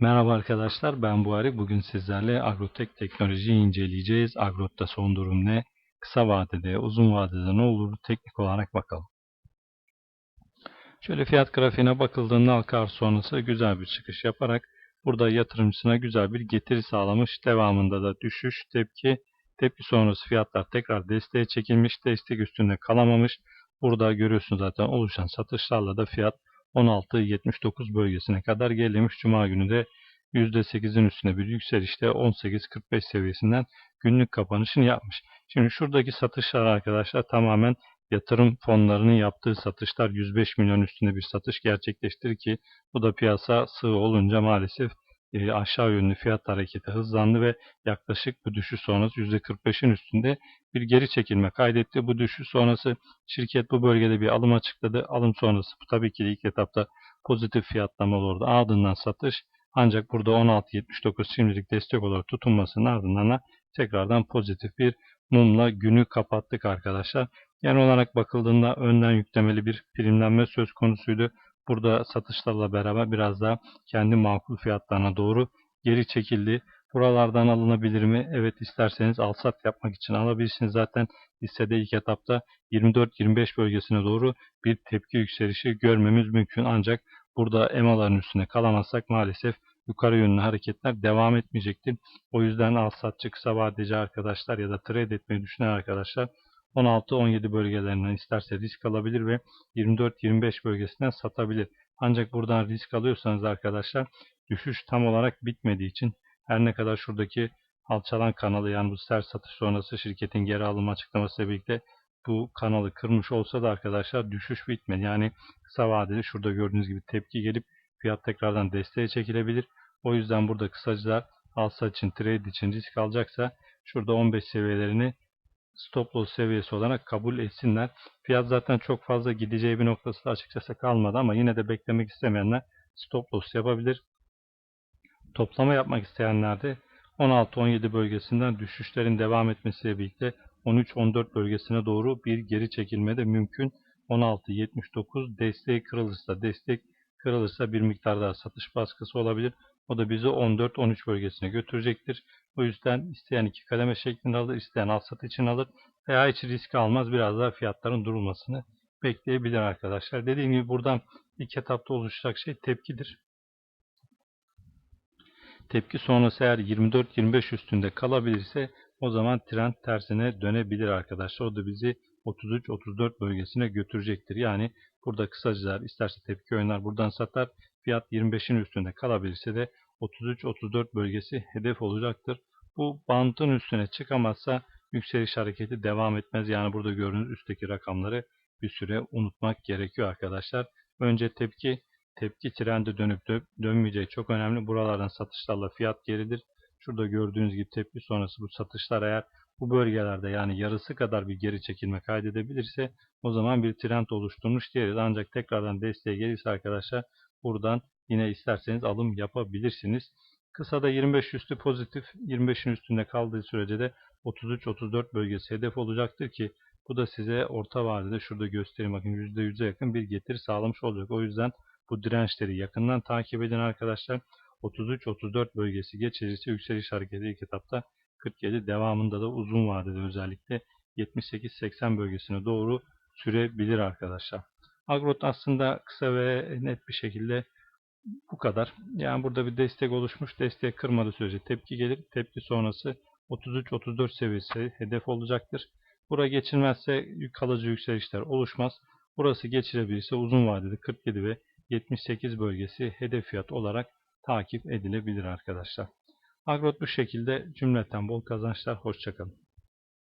Merhaba arkadaşlar ben Buhari. Bugün sizlerle Agrotek teknolojiyi inceleyeceğiz. Agrot'ta son durum ne? Kısa vadede, uzun vadede ne olur? Teknik olarak bakalım. Şöyle fiyat grafiğine bakıldığında halka sonrası güzel bir çıkış yaparak burada yatırımcısına güzel bir getiri sağlamış. Devamında da düşüş, tepki, tepki sonrası fiyatlar tekrar desteğe çekilmiş. Destek üstünde kalamamış. Burada görüyorsunuz zaten oluşan satışlarla da fiyat 16.79 bölgesine kadar gerilemiş. Cuma günü de %8'in üstünde bir yükselişte 18.45 seviyesinden günlük kapanışını yapmış. Şimdi şuradaki satışlar arkadaşlar tamamen yatırım fonlarının yaptığı satışlar 105 milyon üstünde bir satış gerçekleştirir ki bu da piyasa sığ olunca maalesef e, aşağı yönlü fiyat hareketi hızlandı ve yaklaşık bu düşüş sonrası %45'in üstünde bir geri çekilme kaydetti. Bu düşüş sonrası şirket bu bölgede bir alım açıkladı. Alım sonrası tabii ki ilk etapta pozitif fiyatlama olurdu. Ardından satış ancak burada 16.79 şimdilik destek olarak tutunmasının ardından da tekrardan pozitif bir mumla günü kapattık arkadaşlar. Genel olarak bakıldığında önden yüklemeli bir primlenme söz konusuydu. Burada satışlarla beraber biraz daha kendi makul fiyatlarına doğru geri çekildi. Buralardan alınabilir mi? Evet isterseniz alsat yapmak için alabilirsiniz. Zaten hissede ilk etapta 24-25 bölgesine doğru bir tepki yükselişi görmemiz mümkün. Ancak burada EMA'ların üstüne kalamazsak maalesef yukarı yönlü hareketler devam etmeyecektir. O yüzden al satçı kısa vadeci arkadaşlar ya da trade etmeyi düşünen arkadaşlar 16-17 bölgelerinden isterse risk alabilir ve 24-25 bölgesinden satabilir. Ancak buradan risk alıyorsanız arkadaşlar düşüş tam olarak bitmediği için her ne kadar şuradaki alçalan kanalı yani bu sert satış sonrası şirketin geri alım açıklamasıyla birlikte bu kanalı kırmış olsa da arkadaşlar düşüş bitmedi. Yani kısa vadeli şurada gördüğünüz gibi tepki gelip fiyat tekrardan desteğe çekilebilir. O yüzden burada kısacılar alsa için trade için risk alacaksa şurada 15 seviyelerini stop loss seviyesi olarak kabul etsinler. Fiyat zaten çok fazla gideceği bir noktası açıkçası kalmadı ama yine de beklemek istemeyenler stop loss yapabilir. Toplama yapmak isteyenler de 16-17 bölgesinden düşüşlerin devam etmesiyle birlikte 13-14 bölgesine doğru bir geri çekilme de mümkün. 16-79 desteği kırılırsa destek kırılırsa bir miktar daha satış baskısı olabilir. O da bizi 14-13 bölgesine götürecektir. O yüzden isteyen iki kademe şeklinde alır, isteyen al sat için alır veya hiç risk almaz. Biraz daha fiyatların durulmasını bekleyebilir arkadaşlar. Dediğim gibi buradan ilk etapta oluşacak şey tepkidir. Tepki sonrası eğer 24-25 üstünde kalabilirse o zaman trend tersine dönebilir arkadaşlar. O da bizi 33-34 bölgesine götürecektir. Yani burada kısacılar isterse tepki oynar buradan satar. Fiyat 25'in üstünde kalabilirse de 33-34 bölgesi hedef olacaktır. Bu bantın üstüne çıkamazsa yükseliş hareketi devam etmez. Yani burada gördüğünüz üstteki rakamları bir süre unutmak gerekiyor arkadaşlar. Önce tepki, tepki trendi dönüp dö dönmeyeceği çok önemli. Buralardan satışlarla fiyat geridir. Şurada gördüğünüz gibi tepki sonrası bu satışlar eğer bu bölgelerde yani yarısı kadar bir geri çekilme kaydedebilirse o zaman bir trend oluşturmuş diyeriz. Ancak tekrardan desteğe gelirse arkadaşlar buradan yine isterseniz alım yapabilirsiniz. Kısada 25 üstü pozitif 25'in üstünde kaldığı sürece de 33-34 bölgesi hedef olacaktır ki bu da size orta vadede şurada göstereyim bakın %100'e yakın bir getiri sağlamış olacak. O yüzden bu dirençleri yakından takip edin arkadaşlar. 33-34 bölgesi geçerisi yükseliş hareketi ilk etapta 47 devamında da uzun vadede özellikle 78-80 bölgesine doğru sürebilir arkadaşlar. Agrot aslında kısa ve net bir şekilde bu kadar. Yani burada bir destek oluşmuş. Desteği kırmadığı sürece tepki gelir. Tepki sonrası 33-34 seviyesi hedef olacaktır. Bura geçilmezse kalıcı yükselişler oluşmaz. Burası geçilebilirse uzun vadede 47 ve 78 bölgesi hedef fiyat olarak takip edilebilir arkadaşlar. Agrot bu şekilde cümleten bol kazançlar. Hoşçakalın.